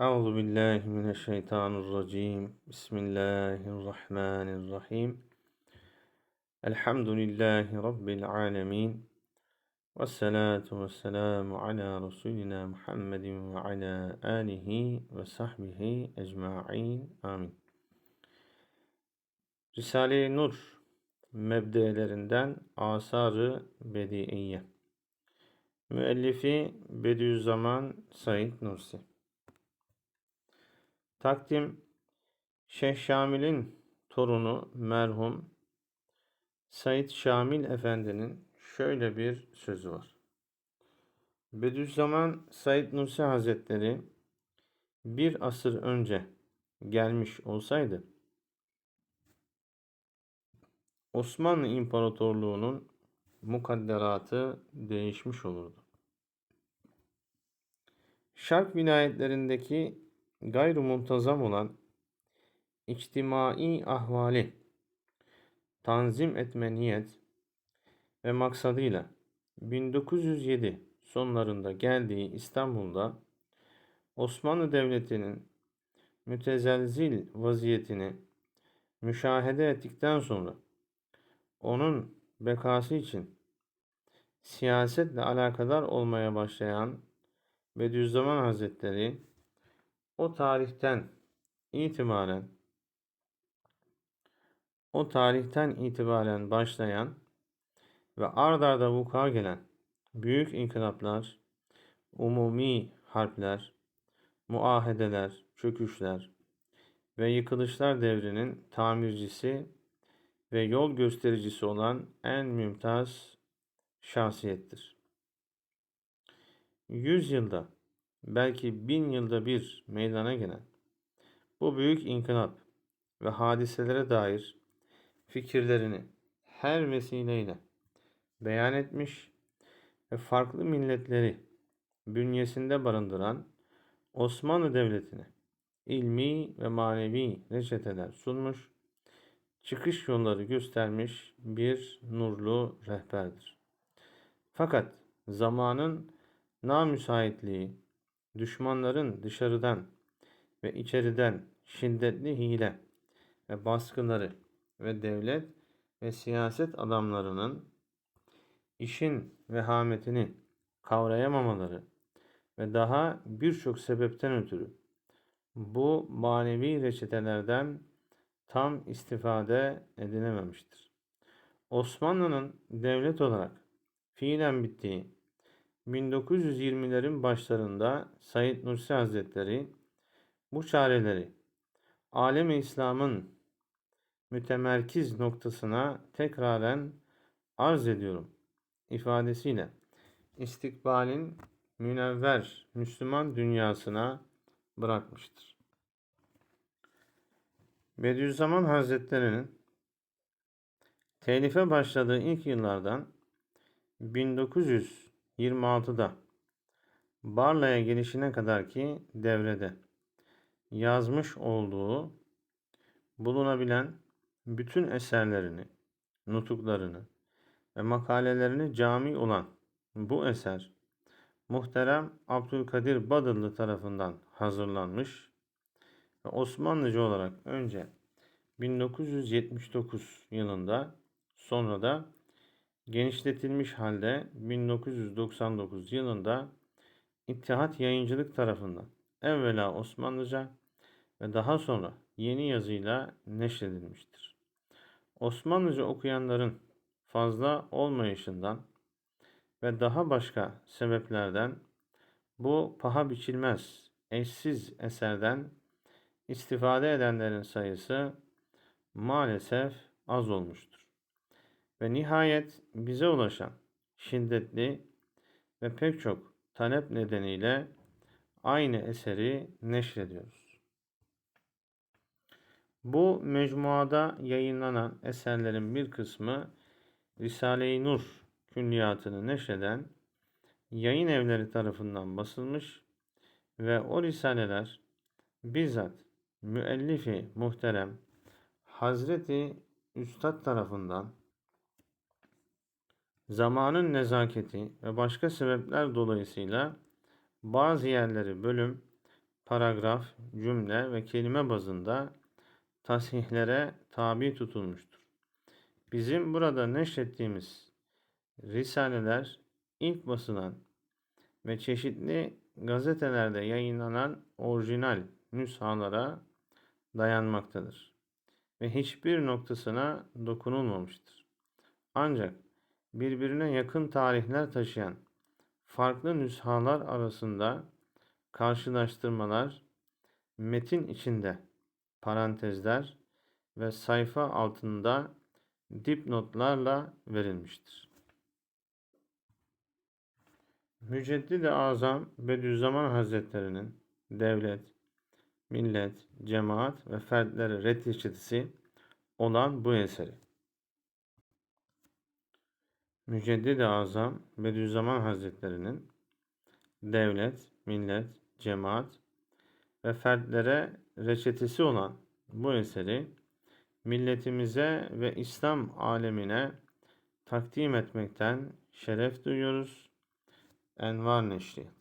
Euzu billahi mineşşeytanirracim. Bismillahirrahmanirrahim. Elhamdülillahi rabbil alamin. Ves salatu vesselamu ala Resulina Muhammedin ve ala alihi ve sahbihi ecmaîn. Amin. Risale-i Nur mebdelerinden Asar-ı Bediiye. Müellifi Bediüzzaman Said Nursi. Takdim Şeyh Şamil'in torunu merhum Said Şamil Efendi'nin şöyle bir sözü var. Bediüzzaman Said Nursi Hazretleri bir asır önce gelmiş olsaydı Osmanlı İmparatorluğu'nun mukadderatı değişmiş olurdu. Şark vilayetlerindeki gayru muntazam olan içtimai ahvali tanzim etme niyet ve maksadıyla 1907 sonlarında geldiği İstanbul'da Osmanlı Devleti'nin mütezelzil vaziyetini müşahede ettikten sonra onun bekası için siyasetle alakadar olmaya başlayan Bediüzzaman Hazretleri o tarihten itibaren o tarihten itibaren başlayan ve ard arda vuku'a gelen büyük inkılaplar, umumi harpler, muahedeler, çöküşler ve yıkılışlar devrinin tamircisi ve yol göstericisi olan en mümtaz şahsiyettir. Yüz yılda belki bin yılda bir meydana gelen bu büyük inkılap ve hadiselere dair fikirlerini her vesileyle beyan etmiş ve farklı milletleri bünyesinde barındıran Osmanlı Devleti'ne ilmi ve manevi reçeteler sunmuş, çıkış yolları göstermiş bir nurlu rehberdir. Fakat zamanın namüsaitliği, düşmanların dışarıdan ve içeriden şiddetli hile ve baskıları ve devlet ve siyaset adamlarının işin vehametini kavrayamamaları ve daha birçok sebepten ötürü bu manevi reçetelerden tam istifade edilememiştir. Osmanlı'nın devlet olarak fiilen bittiği 1920'lerin başlarında Said Nursi Hazretleri bu çareleri alem İslam'ın mütemerkiz noktasına tekraren arz ediyorum ifadesiyle istikbalin münevver Müslüman dünyasına bırakmıştır. Bediüzzaman Hazretleri'nin telife başladığı ilk yıllardan 1900 26'da Barla'ya gelişine kadar ki devrede. Yazmış olduğu bulunabilen bütün eserlerini, nutuklarını ve makalelerini cami olan bu eser muhterem Abdülkadir Badırlı tarafından hazırlanmış ve Osmanlıca olarak önce 1979 yılında sonra da genişletilmiş halde 1999 yılında İttihat Yayıncılık tarafından evvela Osmanlıca ve daha sonra yeni yazıyla neşredilmiştir. Osmanlıca okuyanların fazla olmayışından ve daha başka sebeplerden bu paha biçilmez, eşsiz eserden istifade edenlerin sayısı maalesef az olmuştur. Ve nihayet bize ulaşan şiddetli ve pek çok talep nedeniyle aynı eseri neşrediyoruz. Bu mecmuada yayınlanan eserlerin bir kısmı Risale-i Nur külliyatını neşreden yayın evleri tarafından basılmış ve o risaleler bizzat müellifi muhterem Hazreti Üstad tarafından zamanın nezaketi ve başka sebepler dolayısıyla bazı yerleri bölüm, paragraf, cümle ve kelime bazında tasihlere tabi tutulmuştur. Bizim burada neşrettiğimiz risaleler ilk basılan ve çeşitli gazetelerde yayınlanan orijinal nüshalara dayanmaktadır ve hiçbir noktasına dokunulmamıştır. Ancak birbirine yakın tarihler taşıyan farklı nüshalar arasında karşılaştırmalar metin içinde parantezler ve sayfa altında dipnotlarla verilmiştir. Müceddid-i Azam Bediüzzaman Hazretleri'nin devlet, millet, cemaat ve fertleri reddişçisi olan bu eseri. Müceddid-i Azam Bediüzzaman Hazretleri'nin devlet, millet, cemaat ve fertlere reçetesi olan bu eseri milletimize ve İslam alemine takdim etmekten şeref duyuyoruz. Envar Neşriyat